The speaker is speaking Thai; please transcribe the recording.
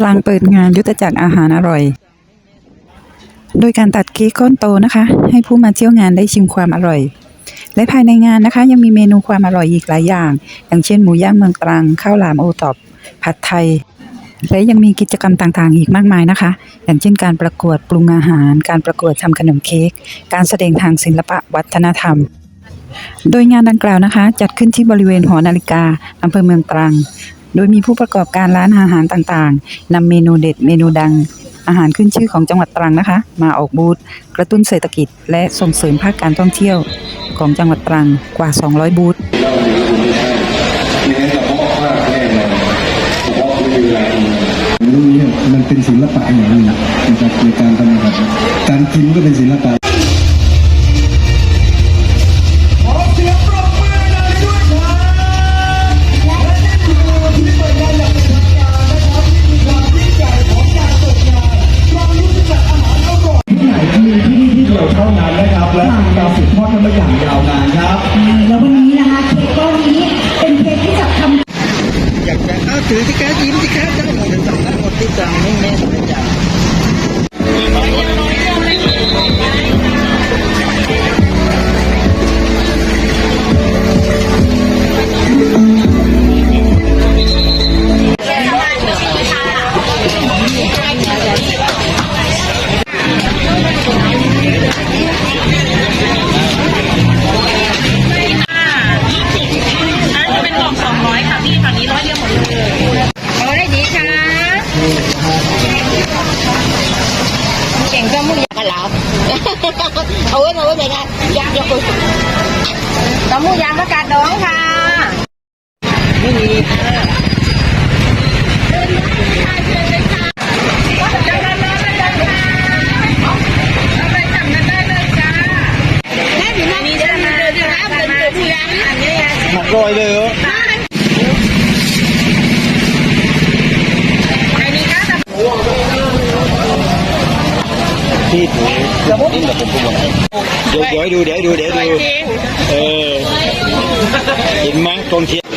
ตรังเปิดงานยุทธจักรอาหารอร่อย โดยการตัดเค้กก้อนโตนะคะ ให้ผู้มาเที่ยวงานได้ชิมความอร่อย และภายในงานนะคะ ยังมีเมนูความอร่อยอีกหลายอย่าง อย่างเช่นหมูย่างเมืองตรังข้าวหลามโอตอบผัดไทย และยังมีกิจกรรมต่างๆ อีกมากมายนะคะ อย่างเช่นการประกวดปรุงอาหาร การประกวดทำขนมเค้กการแสดงทางศิลปะวัฒนธรรมโดยงานดังกล่าวนะคะ จัดขึ้นที่บริเวณหอนาฬิกาอำเภอเมืองตรัง โดยมีผู้ประกอบการร้านอาหารต่างๆ นำเมนูเด็ดเมนูดัง อาหารขึ้นชื่อของจังหวัดตรังนะคะ มาออกบูธกระตุ้นเศรษฐกิจ และส่งเสริมภาคการท่องเที่ยวของจังหวัดตรังกว่า 200 บูธตรงนี้มันเป็นศิลปะอย่างนึงนะครับในการทำอาหารการกินก็เป็นศิลปะ ไเอาไว้เอาไว้เลยนะยางยกมือตำมูยางประกาศดองค่ะไม่มีแม่มามีจะมาเดี๋ยวนะเป็นตัวผู้ยางอันนี้หมักรอยเลยเหรออัน ย่อนี่กับผมกูหมดเดี๋ยวเดี๋ยวดูเดี๋ยวดูเดี๋ยวดูเออเห็นมั้ยกองเชียร์